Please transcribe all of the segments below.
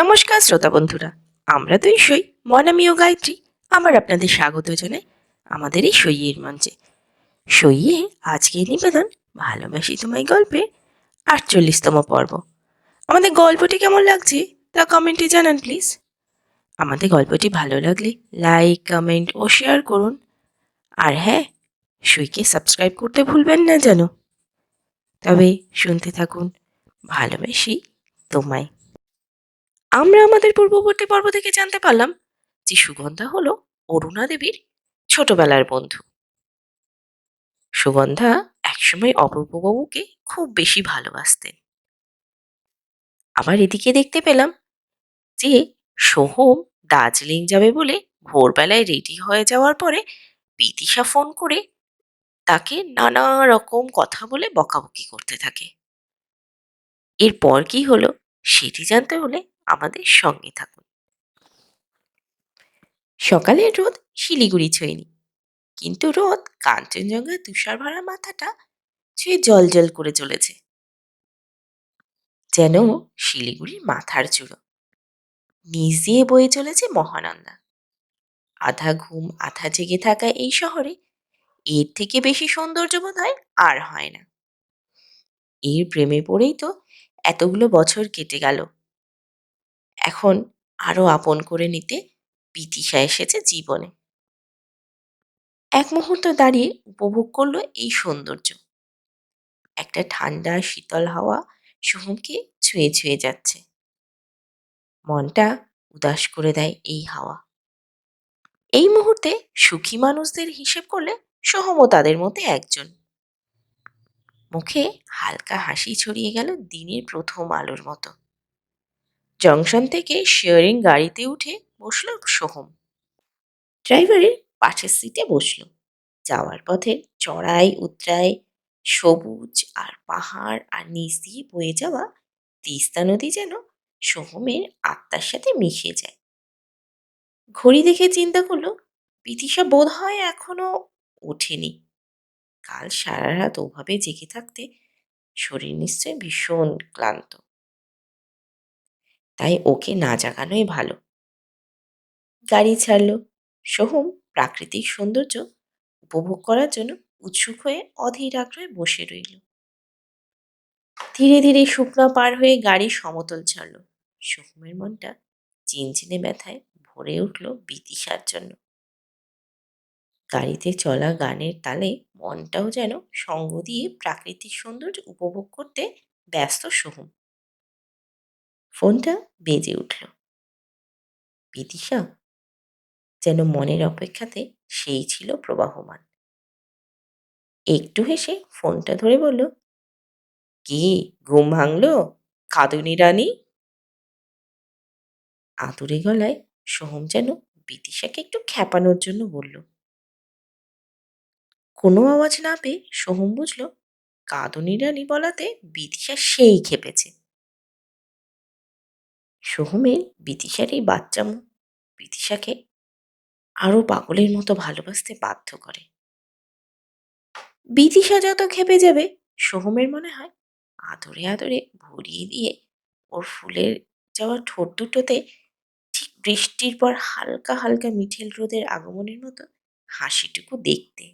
নমস্কার শ্রোতা বন্ধুরা, আমরা দুই সই মনামি ও গায়ত্রী। আবার আপনাদের স্বাগত জানাই আমাদের এই সইয়ের মঞ্চে। সইয়ে আজকের নিবেদন, ভালোবাসি তোমায় গল্পের আটচল্লিশতম পর্ব। আমাদের গল্পটি কেমন লাগছে তা কমেন্টে জানান প্লিজ। আমাদের গল্পটি ভালো লাগলে লাইক, কমেন্ট ও শেয়ার করুন। আর হ্যাঁ সইকে সাবস্ক্রাইব করতে ভুলবেন না যেন। তবে শুনতে থাকুন, ভালোবাসি তোমায়। আমরা আমাদের পূর্ববর্তী পর্ব থেকে জানতে পারলাম যে সুগন্ধা হলো অরুণা দেবীর ছোটবেলার বন্ধু। সুগন্ধা একসময় অপূর্ববাবুকে খুব বেশি ভালোবাসতেন। আবার এদিকে দেখতে পেলাম যে সোহম দার্জিলিং যাবে বলে ভোরবেলায় রেডি হয়ে যাওয়ার পরে বিদিশা ফোন করে তাকে নানা রকম কথা বলে বকাবকি করতে থাকে। এরপর কি হলো সেটি জানতে হলে আমাদের সঙ্গে থাকুন। সকালের রোদ শিলিগুড়ি ছোঁয়নি, কিন্তু রোদ কাঞ্চনজঙ্ঘা তুষার ভরা মাথাটা ছুঁয়ে জল জল করে চলেছে। যেন শিলিগুড়ির মাথার চূড়ো। নিচ দিয়ে বয়ে চলেছে মহানন্দা। আধা ঘুম, আধা জেগে থাকা এই শহরে এর থেকে বেশি সৌন্দর্য বোধ হয় আর হয় না। এর প্রেমে পড়েই তো এতগুলো বছর কেটে গেল। এখন আরও আপন করে নিতে বিতিশা এসেছে জীবনে। এক মুহূর্ত দাঁড়িয়ে উপভোগ করল এই সৌন্দর্য। একটা ঠান্ডা, শীতল হাওয়া সোহমকে ছুঁয়ে ছুঁয়ে যাচ্ছে। মনটা উদাস করে দেয় এই হাওয়া। এই মুহূর্তে সুখী মানুষদের হিসেব করলে সোহমও তাদের মধ্যে একজন। মুখে হালকা হাসি ছড়িয়ে গেল দিনের প্রথম আলোর মতো। জংশন থেকে শেয়ারিং গাড়িতে উঠে বসল সোহম। ড্রাইভারের পাশের সিটে বসল। যাওয়ার পথে চড়াই, উতরাই, সবুজ আর পাহাড় আর নিচ দিয়ে বয়ে যাওয়া তিস্তা নদী যেন সোহমের আত্মার সাথে মিশে যায়। ঘড়ি দেখে চিন্তা করল বিদিশা বোধ হয় এখনও ওঠেনি। কাল সারা রাত ওভাবে জেগে থাকতে শরীর নিশ্চয় ভীষণ ক্লান্ত। তাই ওকে না জাগানোই ভালো। গাড়ি ছাড়লো। সোহম প্রাকৃতিক সৌন্দর্য উপভোগ করার জন্য উৎসুক হয়ে অধীর আগ্রহে বসে রইল। ধীরে ধীরে শুকনা পার হয়ে গাড়ি সমতল ছাড়ল। সোহমের মনটা চিনচিনে ব্যথায় ভরে উঠল বিতিশার জন্য। গাড়িতে চলা গানের তালে মনটাও যেন সঙ্গ দিয়ে প্রাকৃতিক সৌন্দর্য উপভোগ করতে ব্যস্ত সোহম। ফোনটা বেজে উঠল। বিদিশা, যেন মনের অপেক্ষাতে সেই ছিল প্রবাহমান। একটু হেসে ফোনটা ধরে বলল, কি, ঘুম ভাঙলো? কাঁদুনি রানী? আদুরে গলায় সোহম যেন বিদিশাকে একটু খ্যাপানোর জন্য বলল। কোনো আওয়াজ না পেয়ে সোহম বুঝল, কাঁদুনি রানী বলাতে বিদিশা সেই খেপেছে। সোহমের বিদিশার এই বাচ্চামো বিদিশাকে আরও পাগলের মতো ভালোবাসতে বাধ্য করে। বিদিশা যত খেপে যাবে, সোহমের মনে হয় আদরে আদরে ভরিয়ে দিয়ে ওর ফুলের যাওয়া ঠোঁট দুটোতে ঠিক বৃষ্টির পর হালকা হালকা মিঠেল রোদের আগমনের মতো হাসিটুকু দেখতে।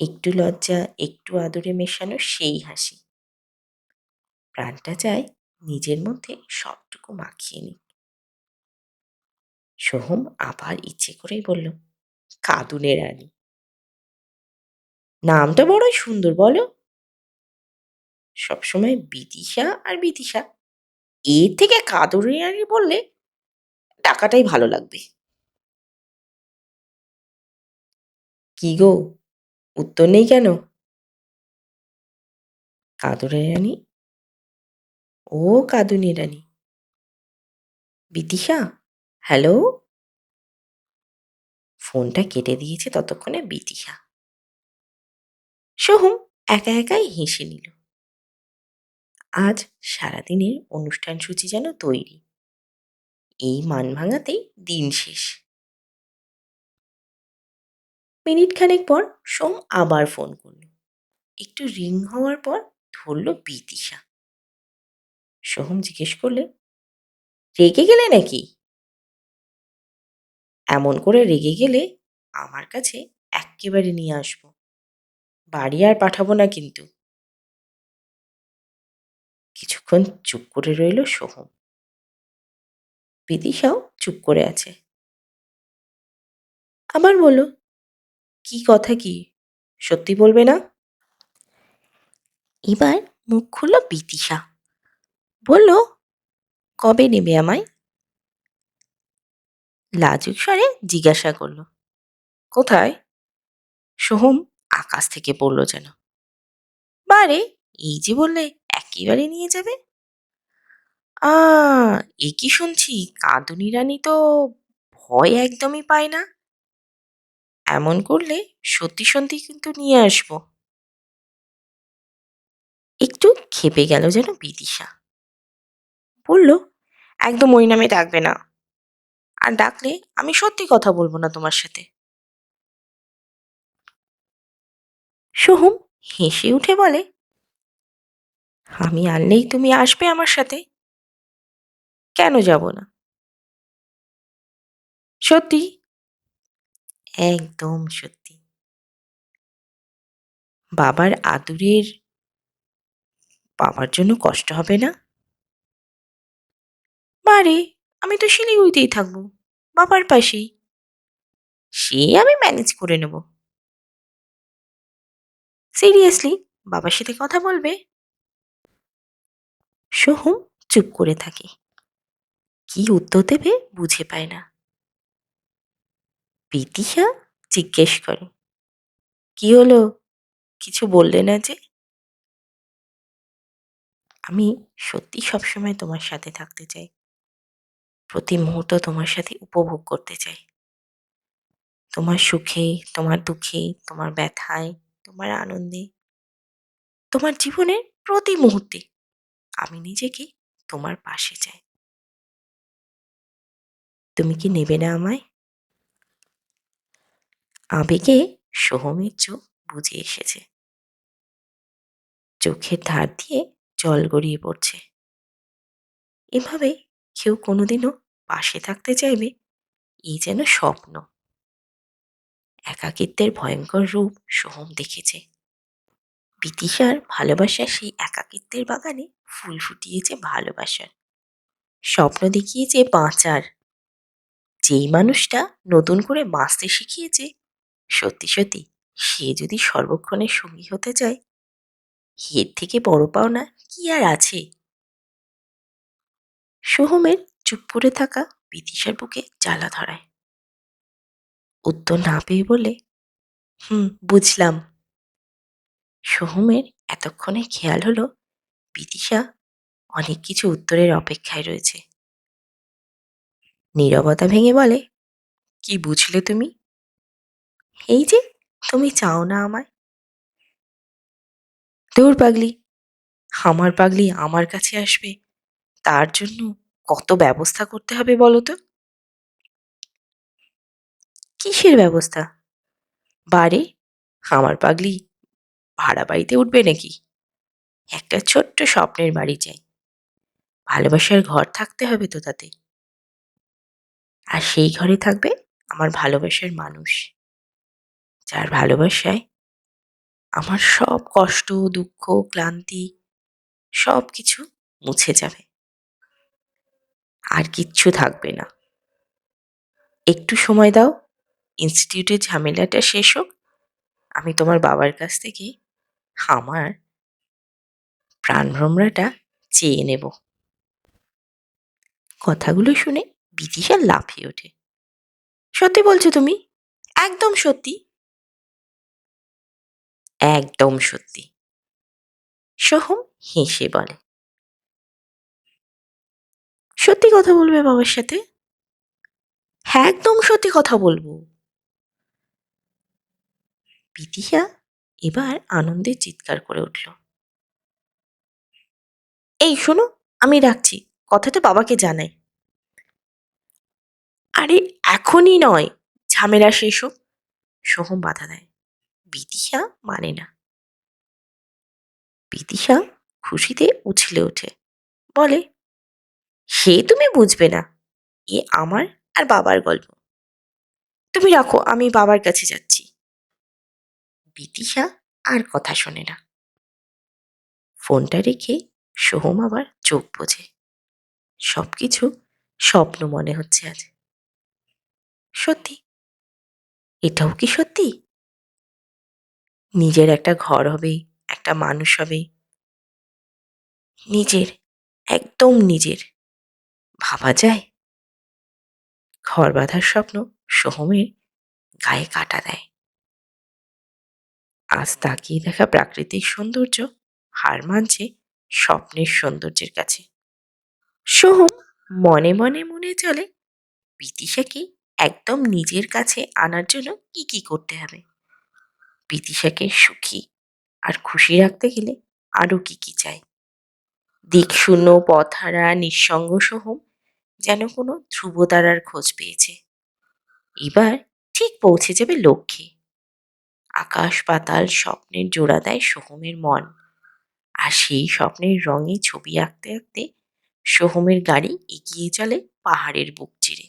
একটু লজ্জা, একটু আদরে মেশানো সেই হাসি। প্রাণটা চায় নিজের মধ্যে সবটুকু মাখিয়ে নিক সোহম আবার ইচ্ছে করেই বলল, কাদুনে রানী। নামটা বড়ই সুন্দর, বলো। সবসময় বিদিশা আর বিদিশা, এর থেকে কাঁদুনে রানী বললে টাকাটাই ভালো লাগবে। কি গো, উত্তর নেই কেন? কাঁদুনে রানী ও কাঁদুনি রানী। বিদিশা, হ্যালো? ফোনটা কেটে দিয়েছে ততক্ষণে বিদিশা। সোহম একা একাই হেসে নিল। আজ সারাদিনের অনুষ্ঠান সূচি যেন তৈরি। এই মান ভাঙাতেই দিন শেষ। মিনিট খানেক পর সোম আবার ফোন করল। একটু রিং হওয়ার পর ধরল বিদিশা। সোহম জিজ্ঞেস করলে, রেগে গেলে নাকি? এমন করে রেগে গেলে আমার কাছে এক্কেবারে নিয়ে আসব। বাড়ি আর পাঠাবো না কিন্তু। কিছুক্ষণ চুপ করে রইল সোহম। বিদিশাও চুপ করে আছে। আবার বলো, কি কথা কি? সত্যি বলবে না? এবার মুখ খুলল বিদিশা। বলল, কবে নেবে আমায়? লাজুক স্বরে জিজ্ঞাসা করল, কোথায়? সোহম আকাশ থেকে পড়ল যেন। বারে এই যে বললে একেবারে নিয়ে যাবে? আ, এ কি শুনছি, কাঁদুনি রানী তো ভয় একদমই পায় না। এমন করলে সত্যি সত্যি কিন্তু নিয়ে আসব। একটু খেপে গেল যেন বিদিশা। বলল একদম ওই নামে ডাকবে না। আর ডাকলে আমি সত্যি কথা বলব না তোমার সাথে। সোহম হেসে উঠে বলে, আমি আনলেই তুমি আসবে আমার সাথে। কেন যাব না? সত্যি? একদম সত্যি। বাবার আদুরের বাবার জন্য কষ্ট হবে না? বারে আমি তো শিলিগুড়িতেই থাকব। বাবার পাশেই। সে আমি ম্যানেজ করে নেব। সিরিয়াসলি, বাবার সাথে কথা বলবে? সোহম চুপ করে থাকে। কি উত্তর দেবে বুঝে পায় না। বিদিশা জিজ্ঞেস করে, কি হলো? কিছু বললে না যে? আমি সত্যি সবসময় তোমার সাথে থাকতে চাই। প্রতি মুহূর্ত তোমার সাথে উপভোগ করতে চাই। তোমার সুখে, তোমার দুঃখে, তোমার ব্যথায়, তোমার আনন্দে, তোমার জীবনের প্রতি মুহূর্তে আমি নিজেকে তোমার পাশে চাই। তুমি কি নেবে না আমায়? আবেগে সোহমের চোখ বুঝে এসেছে। চোখের ধার দিয়ে জল গড়িয়ে পড়ছে। এভাবে কেউ কোনোদিনও পাশে থাকতে চাইবে এই যেন স্বপ্ন। একাকিত্বের ভয়ঙ্কর রূপ সোহম দেখেছে। বিতিশার ভালোবাসার সেই একাকিত্বের বাগানে ফুল ফুটিয়েছে ভালোবাসার। স্বপ্ন দেখিয়েছে বাঁচার। যেই মানুষটা নতুন করে বাঁচতে শিখিয়েছে, সত্যি সত্যি সে যদি সর্বক্ষণের সঙ্গী হতে চায়, এর থেকে বড় পাওনা কি আর আছে? সোহমের চুপ করে থাকা বিদিশার বুকে জ্বালা ধরায়। উত্তর না পেয়ে বলে হুম, বুঝলাম। সোহমের এতক্ষণে খেয়াল হলো বিদিশা অনেক কিছু উত্তরের অপেক্ষায় রয়েছে। নীরবতা ভেঙে বলে, কি বুঝলে তুমি? এই যে, তুমি চাও না আমায়? দূর পাগলি, আমার পাগলি আমার কাছে আসবে। তার জন্য কত ব্যবস্থা করতে হবে বলো তো কিসের ব্যবস্থা? বারে আমার পাগলি ভাড়া বাড়িতে উঠবে নাকি? একটা ছোট্ট স্বপ্নের বাড়ি চাই। ভালোবাসার ঘর থাকতে হবে তো তাতে। আর সেই ঘরে থাকবে আমার ভালোবাসার মানুষ। যার ভালোবাসায় আমার সব কষ্ট, দুঃখ, ক্লান্তি সব কিছু মুছে যাবে। আর কিচ্ছু থাকবে না। একটু সময় দাও ইনস্টিটিউটের ঝামেলাটা শেষ হোক। আমি তোমার বাবার কাছ থেকে আমার প্রাণভ্রমরাটা চেয়ে নেব। কথাগুলো শুনে বিদিশা লাফিয়ে ওঠে। সত্যি বলছো তুমি? একদম সত্যি। একদম সত্যি। সোহম হেসে বলে। সত্যি কথা বলবে বাবার সাথে? হ্যাঁ একদম সত্যি কথা বলব। বিদিশা এবার আনন্দে চিৎকার করে উঠল। এই শোনো, আমি রাখছি। কথাটা বাবাকে জানাই। আরে, এখনই নয়। ঝামেলা শেষ হোক। সোহম বাধা দেয়। বিদিশা মানে না। বিদিশা খুশিতে উছলে ওঠে। বলে সে তুমি বুঝবে না। এ আমার আর বাবার গল্প। তুমি রাখো, আমি বাবার কাছে যাচ্ছি। বিতিশা আর কথা শোনে না। ফোনটা রেখে সোহম আবার চোখ বোঝে। সবকিছু স্বপ্ন মনে হচ্ছে আজ। সত্যি? এটাও কি সত্যি? নিজের একটা ঘর হবে, একটা মানুষ হবে। নিজের, একদম নিজের। ভাবা যায়। ঘর বাঁধার স্বপ্ন সোহমের গায়ে কাটা দেয়। আজ তাকিয়ে দেখা প্রাকৃতিক সৌন্দর্য, হার মানছে স্বপ্নের সৌন্দর্যের কাছে। সোহম মনে মনে মনে চলে বিতিশাকে একদম নিজের কাছে আনার জন্য কি কি করতে হবে? বিতিশাকে সুখী আর খুশি রাখতে গেলে আরও কি কি চাই? দিকশূন্য, পথহারা, নিঃসঙ্গ সোহম যেন কোনো ধ্রুবতারার খোঁজ পেয়েছে। এবার ঠিক পৌঁছে যাবে লক্ষ্যে আকাশ পাতাল স্বপ্নের জোড়া দেয় সোহমের মন। আর সেই স্বপ্নের রঙে ছবি আঁকতে আঁকতে সোহমের গাড়ি এগিয়ে চলে পাহাড়ের বুক চিরে।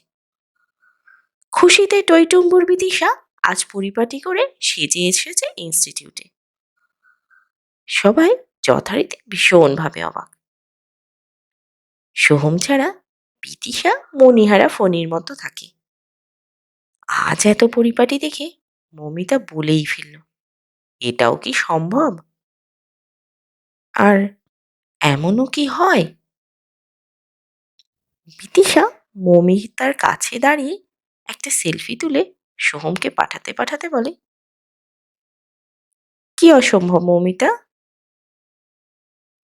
খুশিতে টইটুম্বুর বিদিশা আজ পরিপাটি করে সেজে এসেছে ইনস্টিটিউটে সবাই যথারীতি ভীষণভাবে অবাক। সোহম ছাড়া বিদিশা মণিহারা ফণির মতো থাকে। আজ এত পরিপাটি দেখে মমিতা বলেই ফেলল, এটাও কি সম্ভব? আর এমনও কি হয়? বিদিশা মমিতার কাছে দাঁড়িয়ে একটা সেলফি তুলে সোহমকে পাঠাতে পাঠাতে বলে, কি অসম্ভব মমিতা?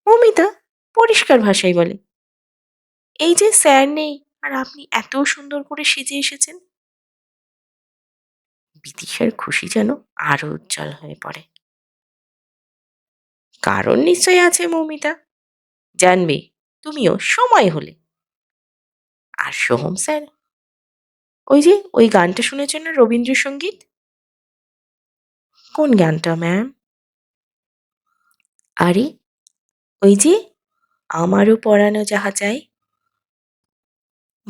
মমিতা পরিষ্কার ভাষায় বলে এই যে স্যার নেই, আর আপনি এত সুন্দর করে সেজে এসেছেন। বিদিশার খুশি যেন আরও উজ্জ্বল হয়ে পড়ে। কারণ নিশ্চয় আছে মৌমিতা। জানবে, তুমিও সময় হলে। আর সোহম স্যার? ওই যে, ওই গানটা শুনেছেন না রবীন্দ্রসঙ্গীত? কোন গানটা, ম্যাম? আরে, ওই যে, আমারও পড়ানো যাহা চাই।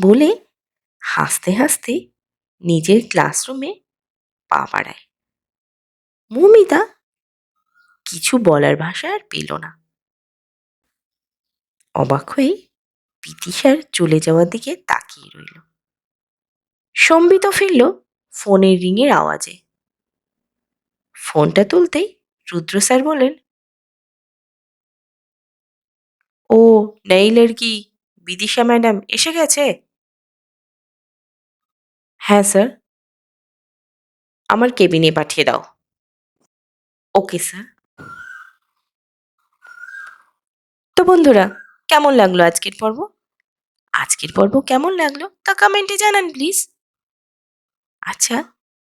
বলে হাসতে হাসতে নিজের ক্লাসরুমে পা বাড়ায়। মৌমিতা কিছু বলার ভাষা আর পেল না। অবাক হয়ে পিতিসার চলে যাওয়ার দিকে তাকিয়ে রইল। সম্বিত ফিরল ফোনের রিংয়ের আওয়াজে। ফোনটা তুলতেই রুদ্র স্যার বলেন, ও নেই লড়কি বিদিশা ম্যাডাম, এসে গেছে? হ্যাঁ স্যার। আমার কেবিনে পাঠিয়ে দাও। Okay, sir. তো বন্ধুরা, কেমন লাগল আজকের পর্ব? আজকের পর্ব কেমন লাগল তা কমেন্টে জানান, প্লিজ। আচ্ছা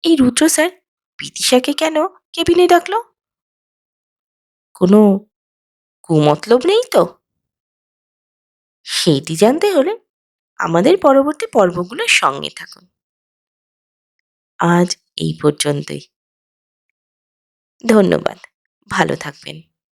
এই রুদ্র স্যার বিদিশাকে কেন কেবিনে ডাকলো? কোনো কুমতলব নেই তো? সেইটি জানতে হলে আমাদের পরবর্তী পর্বগুলোর সঙ্গে থাকুন। আজ এই পর্যন্তই। ধন্যবাদ। ভালো থাকবেন।